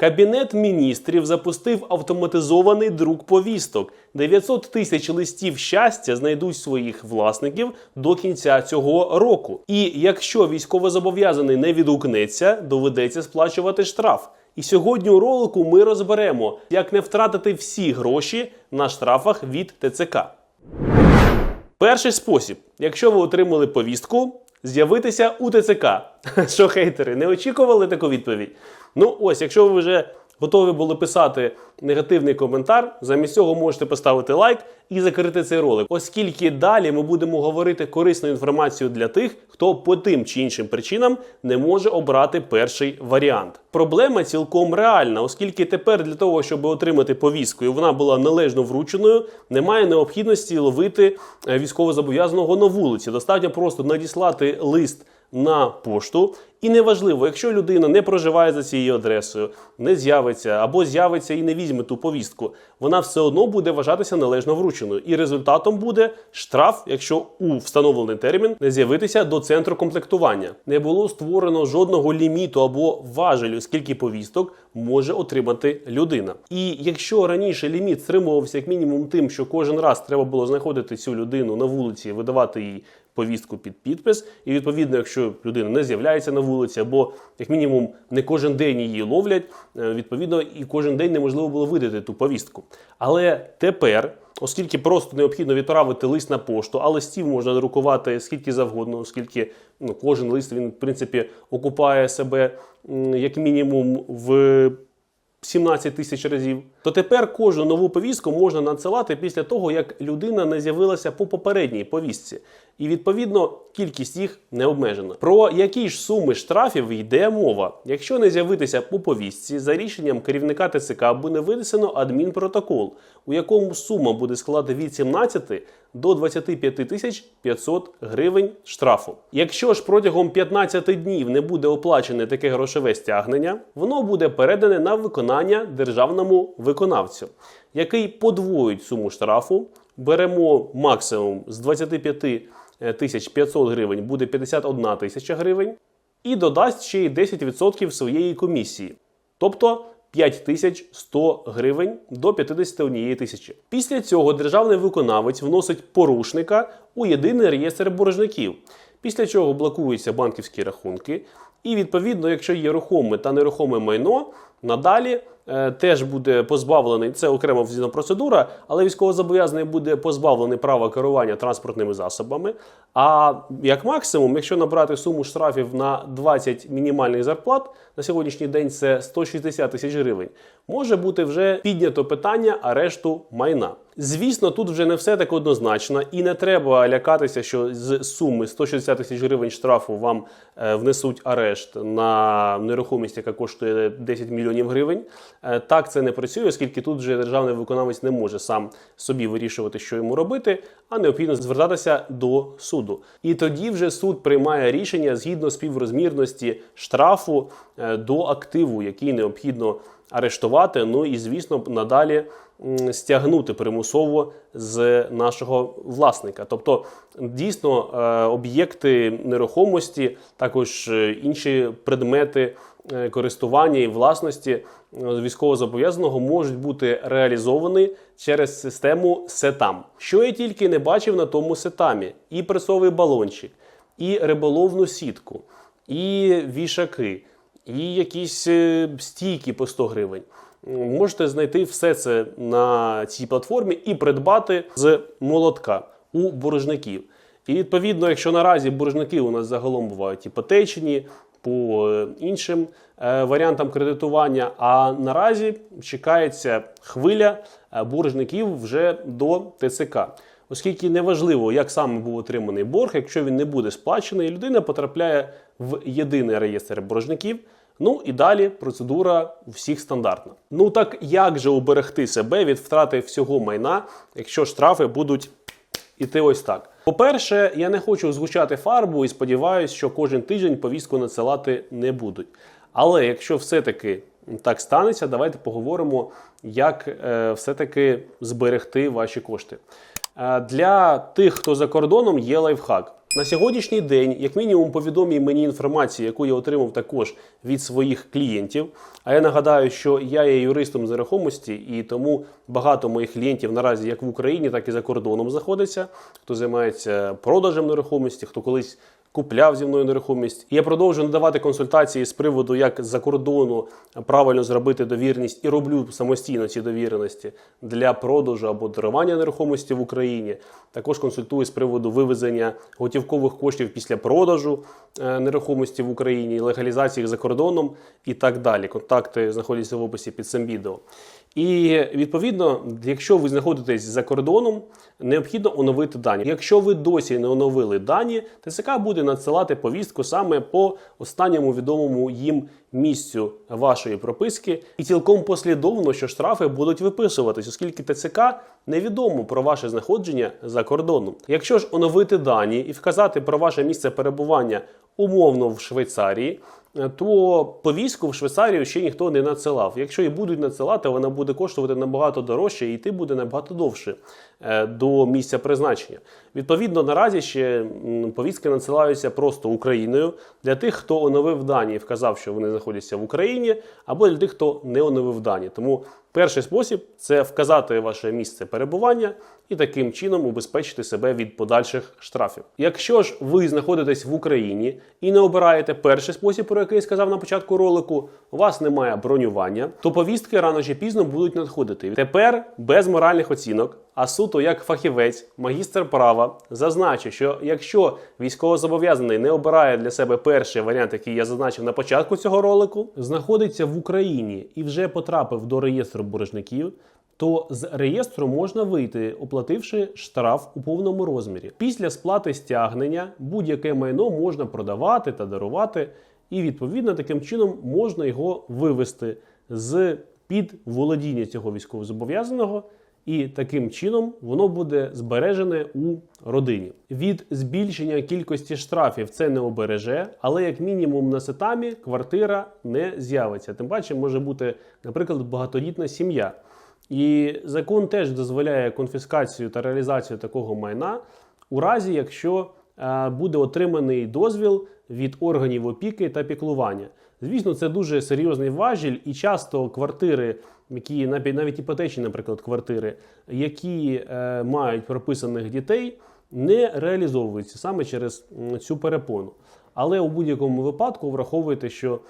Кабінет міністрів запустив автоматизований друк повісток. 900 тисяч листів щастя знайдуть своїх власників до кінця цього року. І якщо військовозобов'язаний не відгукнеться, доведеться сплачувати штраф. І сьогодні у ролику ми розберемо, як не втратити всі гроші на штрафах від ТЦК. Перший спосіб: якщо ви отримали повістку, з'явитися у ТЦК. Що хейтери, не очікували таку відповідь? Ну ось, якщо ви вже готові були писати негативний коментар, замість цього можете поставити лайк і закрити цей ролик, оскільки далі ми будемо говорити корисну інформацію для тих, хто по тим чи іншим причинам не може обрати перший варіант. Проблема цілком реальна, оскільки тепер для того, щоб отримати повістку, і вона була належно врученою, немає необхідності ловити е, військовозобов'язаного на вулиці. Достатньо просто надіслати лист на пошту. І неважливо, якщо людина не проживає за цією адресою, не з'явиться або з'явиться і не візьме ту повістку, вона все одно буде вважатися належно врученою. І результатом буде штраф, якщо у встановлений термін не з'явитися до центру комплектування. Не було створено жодного ліміту або важелю, скільки повісток може отримати людина. І якщо раніше ліміт стримувався як мінімум тим, що кожен раз треба було знаходити цю людину на вулиці, видавати їй повістку під підпис, і відповідно, якщо людина не з'являється на вулиці, або як мінімум не кожен день її ловлять, е, відповідно, і кожен день неможливо було видати ту повістку. Але тепер. Оскільки просто необхідно відправити лист на пошту, а листів можна друкувати скільки завгодно, оскільки ну, кожен лист він, в принципі, окупає себе як мінімум в 17 тисяч разів, то тепер кожну нову повістку можна надсилати після того, як людина не з'явилася по попередній повістці. І відповідно кількість їх не обмежена. Про які ж суми штрафів йде мова? Якщо не з'явитися по повістці, за рішенням керівника ТЦК буде винесено адмінпротокол, у якому сума буде складати від 17 до 25 тисяч 500 гривень штрафу. Якщо ж протягом 15 днів не буде оплачене таке грошове стягнення, воно буде передане на виконання державному виконавцю, який подвоїть суму штрафу. Беремо максимум з 25 тисяч 500 гривень буде 51 тисяча гривень, і додасть ще й 10% своєї комісії. Тобто 5100 гривень до 51 тисячі. Після цього державний виконавець вносить порушника у єдиний реєстр боржників, після чого блокуються банківські рахунки. І відповідно, якщо є рухоме та нерухоме майно, надалі теж буде позбавлений, це окрема взвідна процедура, але військовозобов'язаний буде позбавлений права керування транспортними засобами. А як максимум, якщо набрати суму штрафів на 20 мінімальних зарплат, на сьогоднішній день це 160 тисяч гривень, може бути вже піднято питання арешту майна. Звісно, тут вже не все так однозначно, і не треба лякатися, що з суми 160 тисяч гривень штрафу вам е, внесуть арешт на нерухомість, яка коштує 10 мільйонів гривень. Е, так це не працює, оскільки тут вже державний виконавець не може сам собі вирішувати, що йому робити, а необхідно звертатися до суду. І тоді вже суд приймає рішення згідно співрозмірності штрафу е, до активу, який необхідно арештувати. Ну і звісно, надалі стягнути примусово з нашого власника. Тобто, дійсно, е, об'єкти нерухомості, також інші предмети користування і власності е, військовозобов'язаного можуть бути реалізовані через систему сетам. Що я тільки не бачив на тому сетамі: і пресовий балончик, і риболовну сітку, і вішаки і якісь е, стійки по 100 гривень. Можете знайти все це на цій платформі і придбати з молотка у боржників. І відповідно, якщо наразі боржники у нас загалом бувають іпотечні, по е, іншим е, варіантам кредитування, а наразі чекається хвиля е, боржників вже до ТЦК. Оскільки неважливо, як саме був отриманий борг, якщо він не буде сплачений, людина потрапляє в єдиний реєстр боржників. Ну і далі процедура всіх стандартна. Ну так як же уберегти себе від втрати всього майна, якщо штрафи будуть іти ось так? По-перше, я не хочу згущати фарбу і сподіваюся, що кожен тиждень повістку надсилати не будуть. Але якщо все-таки так станеться, давайте поговоримо, як е, все-таки зберегти ваші кошти. Е, Для тих, хто за кордоном, є лайфхак. На сьогоднішній день, як мінімум, повідомі мені інформації, яку я отримав також від своїх клієнтів. А я нагадаю, що я є юристом з нерухомості, і тому багато моїх клієнтів наразі як в Україні, так і за кордоном знаходиться. Хто займається продажем нерухомості, хто колись купляв зі мною нерухомість. І я продовжую надавати консультації з приводу, як за кордону правильно зробити довірність, і роблю самостійно ці довіреності для продажу або дарування нерухомості в Україні. Також консультую з приводу вивезення готівкових коштів після продажу е, нерухомості в Україні, легалізації їх за кордоном і так далі. Контакти знаходяться в описі під цим відео. І відповідно, якщо ви знаходитесь за кордоном, необхідно оновити дані. Якщо ви досі не оновили дані, ТСК буде надсилати повістку саме по останньому відомому їм місцю вашої прописки, і цілком послідовно, що штрафи будуть виписуватись, оскільки ТЦК невідомо про ваше знаходження за кордоном. Якщо ж оновити дані і вказати про ваше місце перебування умовно в Швейцарії. То повістку в Швейцарію ще ніхто не надсилав. Якщо і будуть надсилати, вона буде коштувати набагато дорожче і йти буде набагато довше е, до місця призначення. Відповідно, наразі ще повістки надсилаються просто Україною для тих, хто оновив дані і вказав, що вони знаходяться в Україні, або для тих, хто не оновив дані. Тому перший спосіб це вказати ваше місце перебування і таким чином убезпечити себе від подальших штрафів. Якщо ж ви знаходитесь в Україні і не обираєте перший спосіб, про який сказав на початку ролику, у вас немає бронювання, то повістки рано чи пізно будуть надходити. Тепер без моральних оцінок, а суто як фахівець, магістр права, зазначу, що якщо військовозобов'язаний не обирає для себе перший варіант, який я зазначив на початку цього ролику, знаходиться в Україні і вже потрапив до реєстру боржників, то з реєстру можна вийти, оплативши штраф у повному розмірі. Після сплати стягнення будь-яке майно можна продавати та дарувати, і відповідно таким чином можна його вивести з під володіння цього військовозобов'язаного. І таким чином воно буде збережене у родині. Від збільшення кількості штрафів це не обереже, але як мінімум на сетамі квартира не з'явиться. Тим паче може бути, наприклад, багатодітна сім'я. І закон теж дозволяє конфіскацію та реалізацію такого майна у разі, якщо буде отриманий дозвіл від органів опіки та піклування. Звісно, це дуже серйозний важіль, і часто квартири, які навіть іпотечні, наприклад, квартири, які е, мають прописаних дітей, не реалізовуються саме через цю перепону. Але у будь-якому випадку враховуйте, що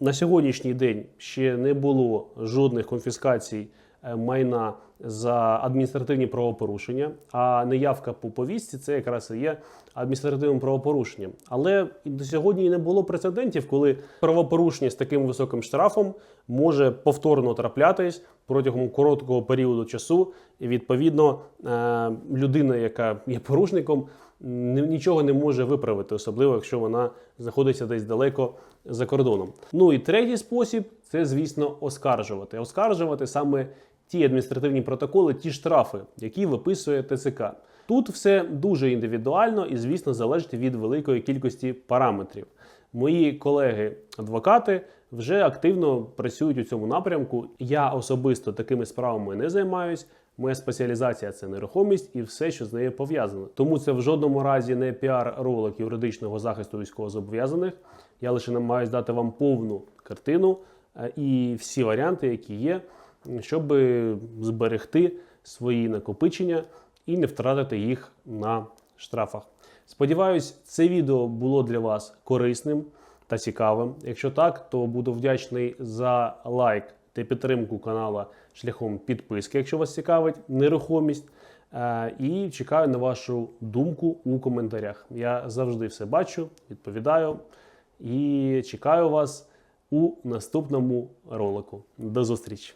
на сьогоднішній день ще не було жодних конфіскацій е, майна за адміністративні правопорушення, а неявка по повістці це якраз і є адміністративним правопорушенням. Але до сьогодні не було прецедентів, коли правопорушення з таким високим штрафом може повторно траплятись протягом короткого періоду часу. І відповідно е, людина, яка є порушником, нічого не може виправити, особливо якщо вона знаходиться десь далеко за кордоном. Ну і третій спосіб це, звісно, оскаржувати. Оскаржувати саме ті адміністративні протоколи, ті штрафи, які виписує ТЦК. Тут все дуже індивідуально і, звісно, залежить від великої кількості параметрів. Мої колеги-адвокати вже активно працюють у цьому напрямку. Я особисто такими справами не займаюсь. Моя спеціалізація це нерухомість і все, що з нею пов'язано. Тому це в жодному разі не піар-ролик юридичного захисту військовозобов'язаних. Я лише намагаюся дати вам повну картину е, і всі варіанти, які є, щоб зберегти свої накопичення і не втратити їх на штрафах. Сподіваюсь, це відео було для вас корисним та цікавим. Якщо так, то буду вдячний за лайк та підтримку канала шляхом підписки, якщо вас цікавить нерухомість. Е, І чекаю на вашу думку у коментарях. Я завжди все бачу, відповідаю і чекаю вас у наступному ролику. До зустрічі!